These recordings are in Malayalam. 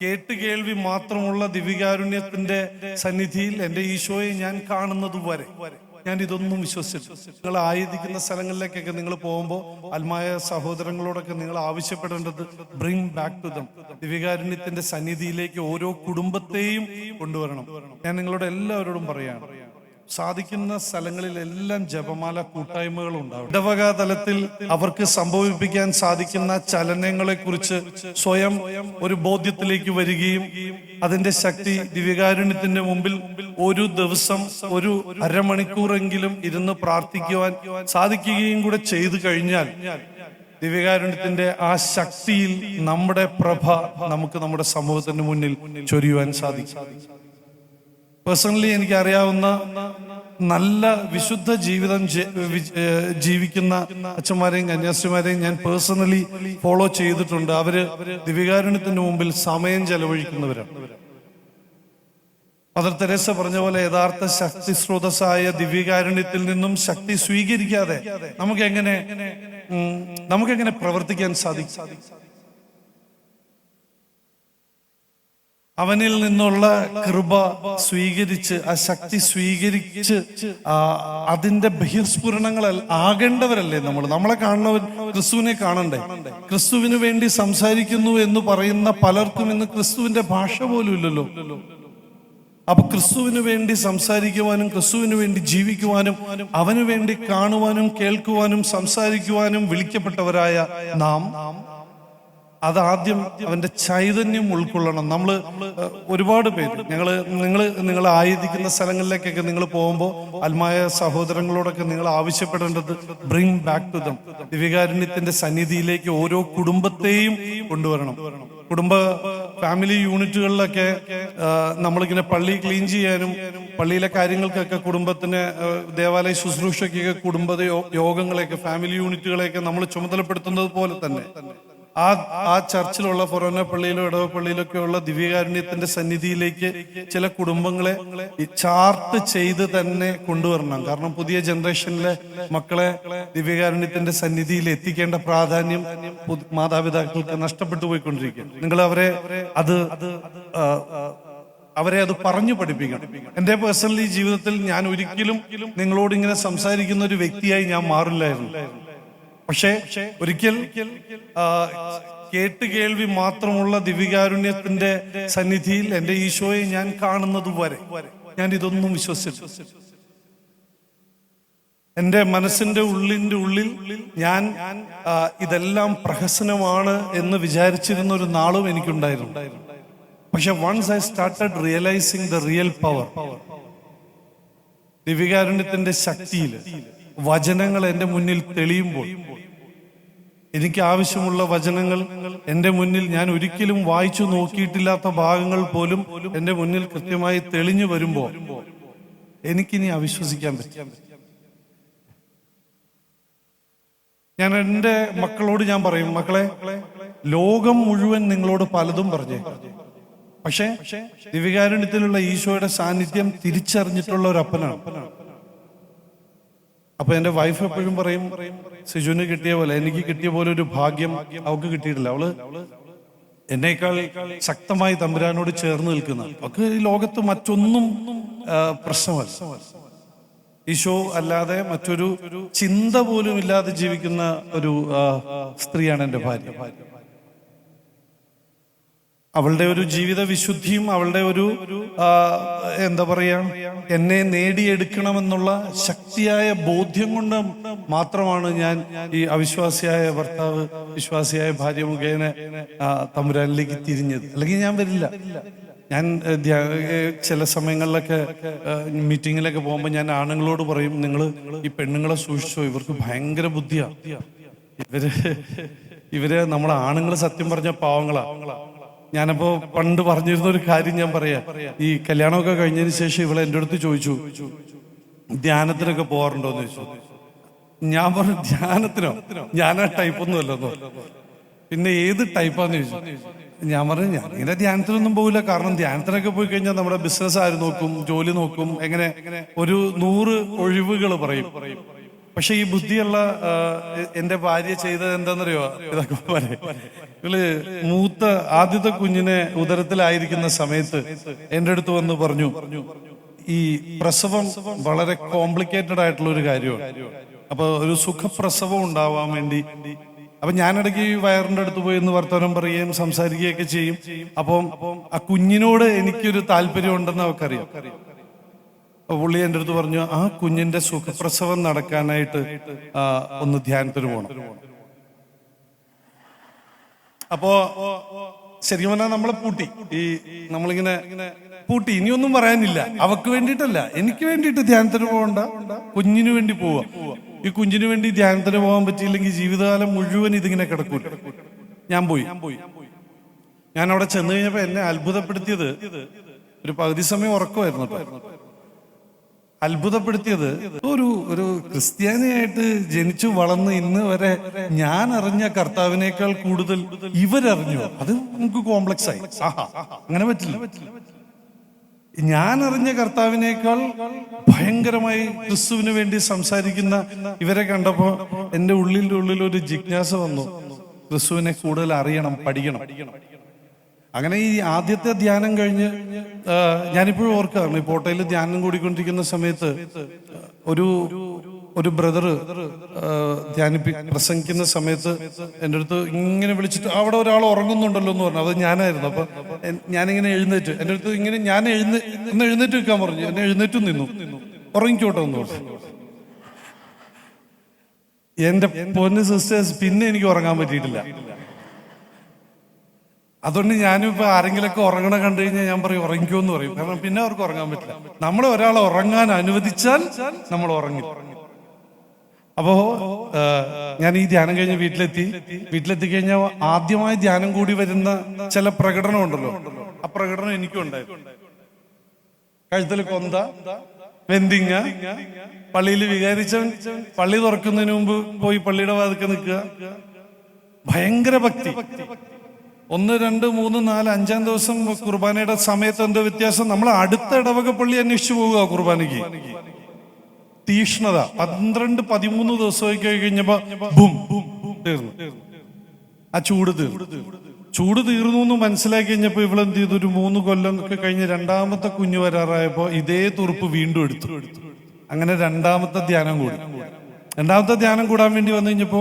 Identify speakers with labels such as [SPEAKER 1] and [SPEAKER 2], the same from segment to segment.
[SPEAKER 1] കേട്ട് കേൾവി മാത്രമുള്ള ദിവ്യകാരുണ്യത്തിന്റെ സന്നിധിയിൽ എന്റെ ഈശോയെ ഞാൻ കാണുന്നത് വരെ ഞാൻ ഇതൊന്നും വിശ്വസിച്ചു നിങ്ങൾ ആയിരിക്കുന്ന സ്ഥലങ്ങളിലേക്കൊക്കെ നിങ്ങൾ പോകുമ്പോൾ അൽമായ സഹോദരങ്ങളോടൊക്കെ നിങ്ങൾ ആവശ്യപ്പെടേണ്ടത് ബ്രിങ് ബാക്ക് ടു ദം ദിവ്യകാരുണ്യത്തിന്റെ സന്നിധിയിലേക്ക് ഓരോ കുടുംബത്തെയും കൊണ്ടുവരണം. ഞാൻ നിങ്ങളോട് എല്ലാവരോടും പറയാണ് സാധിക്കുന്ന സ്ഥലങ്ങളിലെല്ലാം ജപമാല കൂട്ടായ്മകൾ ഉണ്ടാവും ഇടവക തലത്തിൽ അവർക്ക് സംഭവിപ്പിക്കാൻ സാധിക്കുന്ന ചലനങ്ങളെ കുറിച്ച് സ്വയം ഒരു ബോധ്യത്തിലേക്ക് വരികയും അതിന്റെ ശക്തി ദിവ്യകാരുണ്യത്തിന്റെ മുമ്പിൽ ഒരു ദിവസം ഒരു അരമണിക്കൂറെങ്കിലും ഇരുന്ന് പ്രാർത്ഥിക്കുവാൻ സാധിക്കുകയും കൂടെ ചെയ്തു കഴിഞ്ഞാൽ ദിവ്യകാരുണ്യത്തിന്റെ ആ ശക്തിയിൽ നമ്മുടെ പ്രഭ നമുക്ക് നമ്മുടെ സമൂഹത്തിന് മുന്നിൽ ചൊരിയുവാൻ സാധിക്കും. പേഴ്സണലി എനിക്കറിയാവുന്ന നല്ല വിശുദ്ധ ജീവിതം ജീവിക്കുന്ന അച്ഛന്മാരെയും കന്യാസ്ത്രീമാരെയും ഞാൻ പേഴ്സണലി ഫോളോ ചെയ്തിട്ടുണ്ട്. അവർ ദിവികാരുണ്യത്തിന് മുമ്പിൽ സമയം ചെലവഴിക്കുന്നവരാണ്. മദർ തെരേസ പറഞ്ഞ പോലെ യഥാർത്ഥ ശക്തി സ്രോതസ്സായ ദിവ്യകാരുണ്യത്തിൽ നിന്നും ശക്തി സ്വീകരിക്കാതെ നമുക്ക് എങ്ങനെ നമുക്കെങ്ങനെ പ്രവർത്തിക്കാൻ സാധിക്കും? അവനിൽ നിന്നുള്ള കൃപ സ്വീകരിച്ച് ആ ശക്തി സ്വീകരിച്ച് അതിന്റെ ബഹിർസ്ഫുരണങ്ങൾ ആകേണ്ടവരല്ലേ നമ്മൾ? നമ്മളെ കാണുന്നവൻ ക്രിസ്തുവിനെ കാണണ്ടേ? ക്രിസ്തുവിന് വേണ്ടി സംസാരിക്കുന്നു എന്ന് പറയുന്ന പലർക്കും ഇന്ന് ക്രിസ്തുവിന്റെ ഭാഷ പോലും ഇല്ലല്ലോ. അപ്പൊ ക്രിസ്തുവിന് വേണ്ടി സംസാരിക്കുവാനും ക്രിസ്തുവിന് വേണ്ടി ജീവിക്കുവാനും അവന് വേണ്ടി കാണുവാനും കേൾക്കുവാനും സംസാരിക്കുവാനും വിളിക്കപ്പെട്ടവരായ നാം അതാദ്യം അവന്റെ ചൈതന്യം ഉൾക്കൊള്ളണം. നമ്മൾ ഒരുപാട് പേര് ഞങ്ങൾ നിങ്ങൾ നിങ്ങൾ ആയിരിക്കുന്ന സ്ഥലങ്ങളിലേക്കൊക്കെ നിങ്ങൾ പോകുമ്പോൾ അൽമായ സഹോദരങ്ങളോടൊക്കെ നിങ്ങൾ ആവശ്യപ്പെടേണ്ടത് ബ്രിങ് ബാക്ക് ടു ദം ദിവ്യകാരുണ്യത്തിന്റെ സന്നിധിയിലേക്ക് ഓരോ കുടുംബത്തെയും കൊണ്ടുവരണം. കുടുംബ ഫാമിലി യൂണിറ്റുകളിലൊക്കെ നമ്മളിങ്ങനെ പള്ളി ക്ലീൻ ചെയ്യാനും പള്ളിയിലെ കാര്യങ്ങൾക്കൊക്കെ കുടുംബത്തിന് ദേവാലയ ശുശ്രൂഷയ്ക്കൊക്കെ കുടുംബ യോഗങ്ങളെയൊക്കെ ഫാമിലി യൂണിറ്റുകളെയൊക്കെ നമ്മൾ ചുമതലപ്പെടുത്തുന്നത് പോലെ തന്നെ. ആ ആ ചർച്ചിലുള്ള ഫൊറോന പള്ളിയിലോ ഇടവ പള്ളിയിലൊക്കെ ഉള്ള ദിവ്യകാരുണ്യത്തിന്റെ സന്നിധിയിലേക്ക് ചില കുടുംബങ്ങളെ ചാർട്ട് ചെയ്ത് തന്നെ കൊണ്ടുവരണം. കാരണം പുതിയ ജനറേഷനിലെ മക്കളെ ദിവ്യകാരുണ്യത്തിന്റെ സന്നിധിയിൽ എത്തിക്കേണ്ട പ്രാധാന്യം മാതാപിതാക്കൾക്ക് നഷ്ടപ്പെട്ടു പോയിക്കൊണ്ടിരിക്കുക നിങ്ങൾ അവരെ അത് അവരെ അത് പറഞ്ഞു പഠിപ്പിക്കണം. എന്റെ പേഴ്സണലി ജീവിതത്തിൽ ഞാൻ ഒരിക്കലും നിങ്ങളോട് ഇങ്ങനെ സംസാരിക്കുന്ന ഒരു വ്യക്തിയായി ഞാൻ മാറില്ലായിരുന്നു. പക്ഷേ ഒരിക്കൽ കേട്ട് കേൾവി മാത്രമുള്ള ദിവികാരുണ്യത്തിന്റെ സന്നിധിയിൽ എന്റെ ഈശോയെ ഞാൻ കാണുന്നത് വരെ ഞാൻ ഇതൊന്നും വിശ്വസിച്ചു എന്റെ മനസ്സിന്റെ ഉള്ളിന്റെ ഉള്ളിൽ ഞാൻ ഇതെല്ലാം പ്രഹസനമാണ് എന്ന് വിചാരിച്ചിരുന്ന ഒരു നാളും എനിക്കുണ്ടായിരുന്നു. പക്ഷെ once I started realising the real power ദിവികാരുണ്യത്തിന്റെ ശക്തിയിൽ വചനങ്ങൾ എന്റെ മുന്നിൽ തെളിയുമ്പോൾ എനിക്ക് ആവശ്യമുള്ള വചനങ്ങൾ എന്റെ മുന്നിൽ ഞാൻ ഒരിക്കലും വായിച്ചു നോക്കിയിട്ടില്ലാത്ത ഭാഗങ്ങൾ പോലും എന്റെ മുന്നിൽ കൃത്യമായി തെളിഞ്ഞു വരുമ്പോൾ എനിക്കിനി അവിശ്വസിക്കാൻ പറ്റും ഞാൻ എന്റെ മക്കളോട് ഞാൻ പറയും മക്കളെ ലോകം മുഴുവൻ നിങ്ങളോട് പലതും പറഞ്ഞേ. പക്ഷേ ദിവ്യകാരുണ്യത്തിലുള്ള ഈശോയുടെ സാന്നിധ്യം തിരിച്ചറിഞ്ഞിട്ടുള്ള ഒരു അപ്പനാണ്. അപ്പൊ എന്റെ വൈഫ് എപ്പോഴും പറയും സിജുവിന് കിട്ടിയ പോലെ എനിക്ക് കിട്ടിയ പോലെ ഒരു ഭാഗ്യം അവൾക്ക് കിട്ടിയിട്ടില്ല. അവൾ എന്നേക്കാൾ ശക്തമായി തമ്പുരാനോട് ചേർന്ന് നിൽക്കുന്ന അവൾക്ക് ഈ ലോകത്ത് മറ്റൊന്നും പ്രശ്നമല്ല. ഈശോ അല്ലാതെ മറ്റൊരു ചിന്ത പോലും ഇല്ലാതെ ജീവിക്കുന്ന ഒരു സ്ത്രീയാണ് എന്റെ ഭാര്യ. അവളുടെ ഒരു ജീവിത വിശുദ്ധിയും അവളുടെ ഒരു എന്താ പറയാ എന്നെ നേടിയെടുക്കണമെന്നുള്ള ശക്തിയായ ബോധ്യം കൊണ്ട് മാത്രമാണ് ഞാൻ ഈ അവിശ്വാസിയായ ഭർത്താവ് വിശ്വാസിയായ ഭാര്യ മുഖേന തമ്പുരാനിലേക്ക് തിരിഞ്ഞത്. അല്ലെങ്കിൽ ഞാൻ വരില്ല. ഞാൻ ചില സമയങ്ങളിലൊക്കെ മീറ്റിങ്ങിലൊക്കെ പോകുമ്പോൾ ഞാൻ ആണുങ്ങളോട് പറയും നിങ്ങൾ ഈ പെണ്ണുങ്ങളെ സൂക്ഷിച്ചോ? ഇവർക്ക് ഭയങ്കര ബുദ്ധിയാ. ഇവർ ഇവർ നമ്മളെ ആണുങ്ങൾ സത്യം പറഞ്ഞ പാവങ്ങളാ. ഞാനപ്പോ പണ്ട് പറഞ്ഞിരുന്ന ഒരു കാര്യം ഞാൻ പറയാ. ഈ കല്യാണമൊക്കെ കഴിഞ്ഞതിന് ശേഷം ഇവളെ എന്റെ അടുത്ത് ചോദിച്ചു ധ്യാനത്തിനൊക്കെ പോകാറുണ്ടോ എന്ന് ചോദിച്ചു. ഞാൻ പറഞ്ഞു ധ്യാനത്തിനോ? ഞാൻ ആ ടൈപ്പ് ഒന്നും അല്ലെന്നോ പിന്നെ ഏത് ടൈപ്പാന്ന് ചോദിച്ചു. ഞാൻ പറഞ്ഞു ഞാൻ ഇങ്ങനെ ധ്യാനത്തിനൊന്നും പോകില്ല കാരണം ധ്യാനത്തിനൊക്കെ പോയി കഴിഞ്ഞാൽ നമ്മുടെ ബിസിനസ് ആര് നോക്കും ജോലി നോക്കും എങ്ങനെ? ഒരു നൂറ് ഒഴിവുകൾ പറയും. പക്ഷെ ഈ ബുദ്ധിയുള്ള എന്റെ ഭാര്യ ചെയ്തത് എന്താണെന്നറിയോ? ഇതൊക്കെ പോലെ ഇവൾ മൂത്ത ആദ്യത്തെ കുഞ്ഞിനെ ഉദരത്തിലായിരിക്കുന്ന സമയത്ത് എന്റെ അടുത്ത് വന്ന് പറഞ്ഞു ഈ പ്രസവം വളരെ കോംപ്ലിക്കേറ്റഡ് ആയിട്ടുള്ള ഒരു കാര്യമാണ്. അപ്പൊ ഒരു സുഖപ്രസവം ഉണ്ടാവാൻ വേണ്ടി അപ്പൊ ഞാനിടയ്ക്ക് ഈ വയറിന്റെ അടുത്ത് പോയി എന്ന് വർത്തമാനം പറയുകയും സംസാരിക്കുകയൊക്കെ ചെയ്യും. അപ്പം ആ കുഞ്ഞിനോട് എനിക്കൊരു താല്പര്യം ഉണ്ടെന്ന് അവക്കറിയാം അപ്പൊ പുള്ളി എന്റെ അടുത്ത് പറഞ്ഞു ആ കുഞ്ഞിന്റെ സുഖപ്രസവം നടക്കാനായിട്ട് ഒന്ന് ധ്യാനത്തിന് പോകണം അപ്പോ ശരിക്കും പറഞ്ഞാൽ നമ്മളെ പൂട്ടി. ഈ നമ്മളിങ്ങനെ പൂട്ടി. ഇനിയൊന്നും പറയാനില്ല. അവക്ക് വേണ്ടിയിട്ടല്ല. എനിക്ക് വേണ്ടിയിട്ട് ധ്യാനത്തിന് പോകണ്ട. കുഞ്ഞിനു വേണ്ടി പോവാ. ഈ കുഞ്ഞിനു വേണ്ടി ധ്യാനത്തിന് പോകാൻ പറ്റിയില്ലെങ്കിൽ ജീവിതകാലം മുഴുവൻ ഇതിങ്ങനെ കിടക്കൂല. ഞാൻ പോയി. ഞാൻ അവിടെ ചെന്ന് കഴിഞ്ഞപ്പോ എന്നെ അത്ഭുതപ്പെടുത്തിയത് ഒരു പകുതി സമയം ഉറക്കമായിരുന്നു അത്ഭുതപ്പെടുത്തിയത്. ഒരു ഒരു ക്രിസ്ത്യാനിയായിട്ട് ജനിച്ചു വളർന്ന് ഇന്ന് വരെ ഞാൻ അറിഞ്ഞ കർത്താവിനേക്കാൾ കൂടുതൽ ഇവരറിഞ്ഞു. അത് നമുക്ക് കോംപ്ലക്സ് ആയി. അങ്ങനെ പറ്റില്ല. ഞാൻ അറിഞ്ഞ കർത്താവിനേക്കാൾ ഭയങ്കരമായി ക്രിസ്തുവിന് വേണ്ടി സംസാരിക്കുന്ന ഇവരെ കണ്ടപ്പോ എന്റെ ഉള്ളിന്റെ ഉള്ളിൽ ഒരു ജിജ്ഞാസ വന്നു. ക്രിസ്തുവിനെ കൂടുതൽ അറിയണം പഠിക്കണം. അങ്ങനെ ഈ ആദ്യത്തെ ധ്യാനം കഴിഞ്ഞ് ഞാനിപ്പോഴും ഓർക്കാറുണ്ട്. ഈ പോട്ടയിൽ ധ്യാനം കൂടിക്കൊണ്ടിരിക്കുന്ന സമയത്ത് ഒരു ഒരു ബ്രദർ ധ്യാനിപ്പി പ്രസംഗിക്കുന്ന സമയത്ത് എന്റെ അടുത്ത് ഇങ്ങനെ വിളിച്ചിട്ട് അവിടെ ഒരാൾ ഉറങ്ങുന്നുണ്ടല്ലോ എന്ന് പറഞ്ഞു. അത് ഞാനായിരുന്നു. അപ്പൊ ഞാനിങ്ങനെ എഴുന്നേറ്റ് എന്റെ അടുത്ത് ഇങ്ങനെ ഞാൻ എഴുന്നേ ഒന്ന് എഴുന്നേറ്റ് വെക്കാൻ പറഞ്ഞു. എന്നെ എഴുന്നേറ്റും നിന്നു. ഉറങ്ങിക്കോട്ടെ എന്ന് പറഞ്ഞു. എന്റെ പൊന്ന് സിസ്റ്റേഴ്സ് പിന്നെ എനിക്ക് ഉറങ്ങാൻ പറ്റിയിട്ടില്ല. അതുകൊണ്ട് ഞാനും ഇപ്പൊ ആരെങ്കിലൊക്കെ ഉറങ്ങണ കണ്ടു കഴിഞ്ഞാൽ ഞാൻ പറയും ഉറങ്ങിക്കോ എന്ന് പറയും. കാരണം പിന്നെ അവർക്ക് ഉറങ്ങാൻ പറ്റില്ല. നമ്മൾ ഒരാളെ ഉറങ്ങാൻ അനുവദിച്ചാൽ നമ്മൾ ഉറങ്ങി. അപ്പോ ഞാൻ ഈ ധ്യാനം കഴിഞ്ഞ് വീട്ടിലെത്തി. വീട്ടിലെത്തി കഴിഞ്ഞാൽ ആദ്യമായി ധ്യാനം കൂടി വരുന്ന ചില പ്രകടനം ഉണ്ടല്ലോ. ആ പ്രകടനം എനിക്കും ഉണ്ടായിരുന്നു. കഴുത്തിൽ കൊന്ത വെന്തിങ്ങ പള്ളിയിൽ വികാരിച്ചവൻ പള്ളി തുറക്കുന്നതിന് മുമ്പ് പോയി പള്ളിയുടെ വാതിക്കെ നിൽക്കുക. ഭയങ്കര ഭക്തി. ഒന്ന് രണ്ട് മൂന്ന് നാല് അഞ്ചാം ദിവസം കുർബാനയുടെ സമയത്ത് എന്തോ വ്യത്യാസം? നമ്മൾ അടുത്ത ഇടവക പള്ളി അന്വേഷിച്ചു പോവുക കുർബാനയ്ക്ക്. തീഷ്ണത. പന്ത്രണ്ട് പതിമൂന്ന് ദിവസമായി കഴിഞ്ഞപ്പോ ബും തീർന്നു. ആ ചൂട് തീർന്നു. ചൂട് തീർന്നു എന്ന് മനസ്സിലാക്കി കഴിഞ്ഞപ്പോ ഇവളെന്ത് ചെയ്തു? ഒരു മൂന്ന് കൊല്ലം ഒക്കെ കഴിഞ്ഞ് രണ്ടാമത്തെ കുഞ്ഞു വരാറായപ്പോ ഇതേ തുറുപ്പ് വീണ്ടും എടുത്തു. അങ്ങനെ രണ്ടാമത്തെ ധ്യാനം കൂടി. രണ്ടാമത്തെ ധ്യാനം കൂടാൻ വേണ്ടി വന്നു കഴിഞ്ഞപ്പോ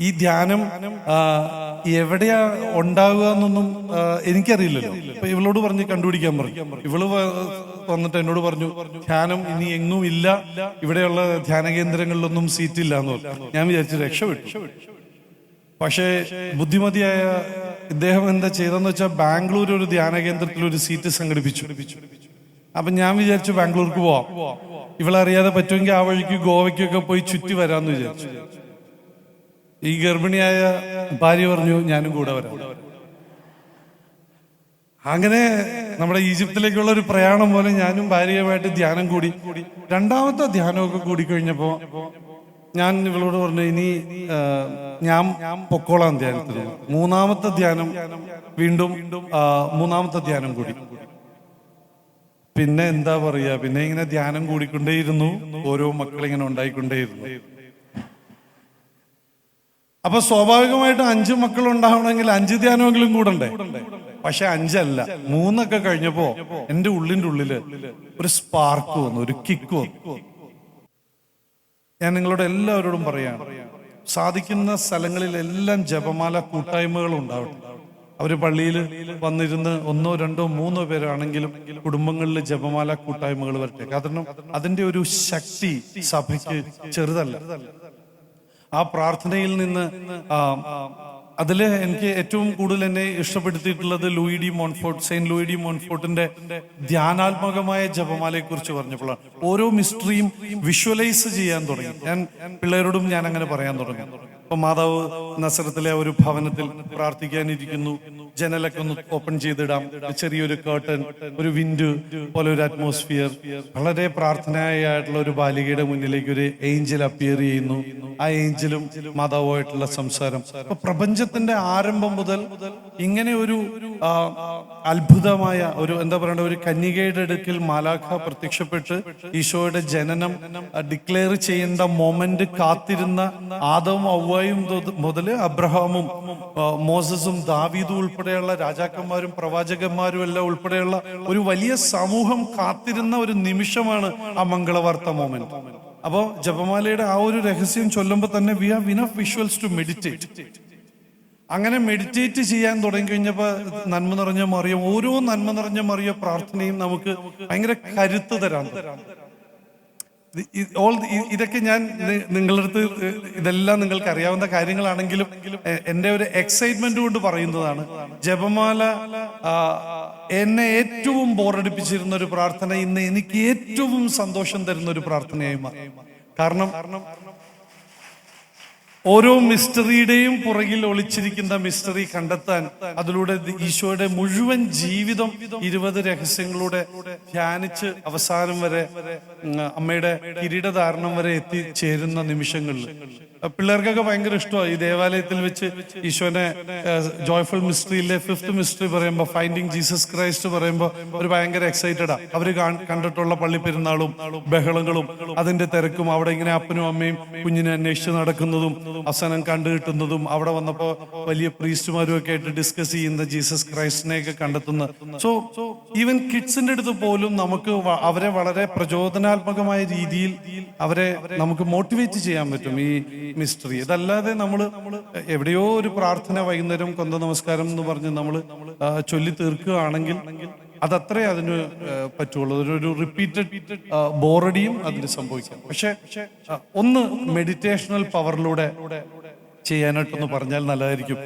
[SPEAKER 1] ഈ ധ്യാനം എവിടെയാ ഉണ്ടാവുക എന്നൊന്നും എനിക്കറിയില്ലല്ലോ. അപ്പൊ ഇവളോട് പറഞ്ഞ് കണ്ടുപിടിക്കാൻ പറഞ്ഞു. ഇവൾ വന്നിട്ട് എന്നോട് പറഞ്ഞു ധ്യാനം ഇനി എങ്ങും ഇല്ല. ഇവിടെയുള്ള ധ്യാന കേന്ദ്രങ്ങളിലൊന്നും സീറ്റ് ഇല്ല എന്ന് പറഞ്ഞു. ഞാൻ വിചാരിച്ചു രക്ഷപ്പെട്ടു. പക്ഷേ ബുദ്ധിമതിയായ ഇദ്ദേഹം എന്താ ചെയ്തെന്ന് വെച്ചാൽ ബാംഗ്ലൂർ ഒരു ധ്യാന കേന്ദ്രത്തിൽ ഒരു സീറ്റ് സംഘടിപ്പിച്ചു. അപ്പൊ ഞാൻ വിചാരിച്ചു ബാംഗ്ലൂർക്ക് പോവാം. ഇവളറിയാതെ പറ്റുമെങ്കിൽ ആ വഴിക്ക് ഗോവയ്ക്കൊക്കെ പോയി ചുറ്റി വരാമെന്ന് വിചാരിച്ചു. ഈ ഗർഭിണിയായ ഭാര്യ പറഞ്ഞു ഞാനും കൂടെ വരാം. അങ്ങനെ നമ്മുടെ ഈജിപ്തിലേക്കുള്ള ഒരു പ്രയാണം പോലെ ഞാനും ഭാര്യയുമായിട്ട് ധ്യാനം കൂടി. രണ്ടാമത്തെ ധ്യാനമൊക്കെ കൂടി കഴിഞ്ഞപ്പോ ഞാൻ ഇവളോട് പറഞ്ഞു ഇനി ഞാൻ പൊക്കോളാം ധ്യാനത്തിന്. മൂന്നാമത്തെ ധ്യാനം വീണ്ടും മൂന്നാമത്തെ ധ്യാനം കൂടി. പിന്നെ എന്താ പറയാ പിന്നെ ഇങ്ങനെ ധ്യാനം കൂടിക്കൊണ്ടേയിരുന്നു. ഓരോ മക്കളിങ്ങനെ ഉണ്ടായിക്കൊണ്ടേയിരുന്നു. അപ്പൊ സ്വാഭാവികമായിട്ട് അഞ്ചു മക്കൾ ഉണ്ടാവണമെങ്കിൽ അഞ്ച് ധ്യാനമെങ്കിലും കൂടണ്ടേ? പക്ഷെ അഞ്ചല്ല. മൂന്നൊക്കെ കഴിഞ്ഞപ്പോ എന്റെ ഉള്ളിന്റെ ഉള്ളിൽ ഒരു സ്പാർക്ക് വന്നു ഒരു കിക്ക് വന്നു. ഞാൻ നിങ്ങളോട് എല്ലാവരോടും പറയാണ് സാധിക്കുന്ന സ്ഥലങ്ങളിലെല്ലാം ജപമാല കൂട്ടായ്മകൾ ഉണ്ടാവും അവർ പള്ളിയിൽ വന്നിരുന്ന് ഒന്നോ രണ്ടോ മൂന്നോ പേരാണെങ്കിലും കുടുംബങ്ങളിൽ ജപമാല കൂട്ടായ്മകൾ വരട്ടെ. കാരണം അതിന്റെ ഒരു ശക്തി സഭയ്ക്ക് ചെറുതല്ല. ആ പ്രാർത്ഥനയിൽ നിന്ന് അതിൽ എനിക്ക് ഏറ്റവും കൂടുതൽ എന്നെ ഇഷ്ടപ്പെടുത്തിയിട്ടുള്ളത് Louis de Montfort Saint Louis de മോൺഫോർട്ടിന്റെ ധ്യാനാത്മകമായ ജപമാലയെ കുറിച്ച് പറഞ്ഞപ്പോഴാണ്. ഓരോ മിസ്റ്ററിയും വിഷ്വലൈസ് ചെയ്യാൻ തുടങ്ങി. ഞാൻ പിള്ളേരോടും ഞാൻ അങ്ങനെ പറയാൻ തുടങ്ങി. ഇപ്പൊ മാതാവ് നസരത്തിലെ ഒരു ഭവനത്തിൽ പ്രാർത്ഥിക്കാനിരിക്കുന്നു. ജനലൊക്കെ ഒന്ന് ഓപ്പൺ ചെയ്തിടാം. ചെറിയൊരു കേർട്ടൻ ഒരു വിൻഡ് പോലെ ഒരു അറ്റ്മോസ്ഫിയർ വളരെ പ്രാർത്ഥനയായിട്ടുള്ള ഒരു ബാലികയുടെ മുന്നിലേക്ക് ഒരു ഏഞ്ചൽ അപ്പിയർ ചെയ്യുന്നു. ആ ഏഞ്ചലും മാതാവുമായിട്ടുള്ള സംസാരം. അപ്പൊ പ്രപഞ്ചത്തിന്റെ ആരംഭം മുതൽ ഇങ്ങനെ ഒരു അത്ഭുതമായ ഒരു എന്താ പറയണ്ട ഒരു കന്യകയുടെ അടുക്കിൽ മാലാഖ പ്രത്യക്ഷപ്പെട്ട് ഈശോയുടെ ജനനം ഡിക്ലെയർ ചെയ്യേണ്ട മൊമെന്റ് കാത്തിരുന്ന ആദവും ഔവായും മുതൽ അബ്രഹാമും മോസസും ദാവീദും ഉൾപ്പെടെയുള്ള രാജാക്കന്മാരും പ്രവാചകന്മാരും എല്ലാം ഉൾപ്പെടെയുള്ള ഒരു വലിയ സമൂഹം കാത്തിരുന്ന ഒരു നിമിഷമാണ് ആ മംഗളവാർത്ത മോമെന്റ് അപ്പോ ജപമാലയുടെ ആ ഒരു രഹസ്യം ചൊല്ലുമ്പോൾ തന്നെ we have enough visuals to meditate അങ്ങനെ മെഡിറ്റേറ്റ് ചെയ്യാൻ തുടങ്ങി കഴിഞ്ഞപ്പോ നന്മ നിറഞ്ഞ മറിയം ഓരോ നന്മ നിറഞ്ഞ മറിയ പ്രാർത്ഥനയും നമുക്ക് ഭയങ്കര കരുത്ത് തരാൻ ഇ- ഇതൊക്കെ ഞാൻ നിങ്ങളുടെ അടുത്ത് ഇതെല്ലാം നിങ്ങൾക്ക് അറിയാവുന്ന കാര്യങ്ങളാണെങ്കിലും എ- എന്റെ ഒരു എക്സൈറ്റ്മെന്റ് കൊണ്ട് പറയുന്നതാണ്. ജപമാല എന്നെ ഏറ്റവും ബോറടിപ്പിച്ചിരുന്ന ഒരു പ്രാർത്ഥന ഇന്ന് എനിക്ക് ഏറ്റവും സന്തോഷം തരുന്ന ഒരു പ്രാർത്ഥനയായി മാറി. കാരണം ഓരോ മിസ്റ്ററിയുടെയും പുറകിൽ ഒളിച്ചിരിക്കുന്ന മിസ്റ്ററി കണ്ടെത്താൻ അതിലൂടെ ഈശോയുടെ മുഴുവൻ ജീവിതം ഇരുപത് രഹസ്യങ്ങളുടെ ധ്യാനിച്ച് അവസാനം വരെ അമ്മയുടെ കിരീടധാരണം വരെ എത്തിച്ചേരുന്ന നിമിഷങ്ങളിൽ. പിള്ളേർക്കൊക്കെ ഭയങ്കര ഇഷ്ടമാണ് ഈ ദേവാലയത്തിൽ വെച്ച് ഈശോനെ ജോയ്ഫുൾ മിസ്റ്ററിയിലെ ഫിഫ്ത് മിസ്റ്ററി പറയുമ്പോൾ ഫൈൻഡിങ് ജീസസ് ക്രൈസ്റ്റ് പറയുമ്പോൾ അവർ ഭയങ്കര എക്സൈറ്റഡാ അവർ കണ്ടിട്ടുള്ള പള്ളി പെരുന്നാളും ബഹളങ്ങളും അതിന്റെ തിരക്കും അവിടെ ഇങ്ങനെ അപ്പനും അമ്മയും കുഞ്ഞിനെ അന്വേഷിച്ച് നടക്കുന്നതും അവസാനം കണ്ടു കിട്ടുന്നതും അവിടെ വന്നപ്പോ വലിയ പ്രീസ്റ്റുമാരും ഒക്കെ ആയിട്ട് ഡിസ്കസ് ചെയ്യുന്ന ജീസസ് ക്രൈസ്റ്റിനെ ഒക്കെ കണ്ടെത്തുന്ന. സോ ഈവൻ കിഡ്സിന്റെ അടുത്ത് പോലും നമുക്ക് അവരെ വളരെ പ്രചോദനാത്മകമായ രീതിയിൽ അവരെ നമുക്ക് മോട്ടിവേറ്റ് ചെയ്യാൻ പറ്റും. ഈ മിസ്റ്ററി ഇതല്ലാതെ നമ്മൾ എവിടെയോ ഒരു പ്രാർത്ഥന വൈകുന്നേരം കൊന്ത നമസ്കാരം എന്ന് പറഞ്ഞ് നമ്മൾ ചൊല്ലി തീർക്കുകയാണെങ്കിൽ അതത്രേ അതിന് പറ്റുള്ളൂ. ഒരു റിപ്പീറ്റഡ് ബോറടിയും അതിന് സംഭവിക്കാം. പക്ഷെ ഒന്ന് മെഡിറ്റേഷണൽ പവറിലൂടെ ചെയ്യാനായിട്ടൊന്ന് പറഞ്ഞാൽ നല്ലതായിരിക്കും.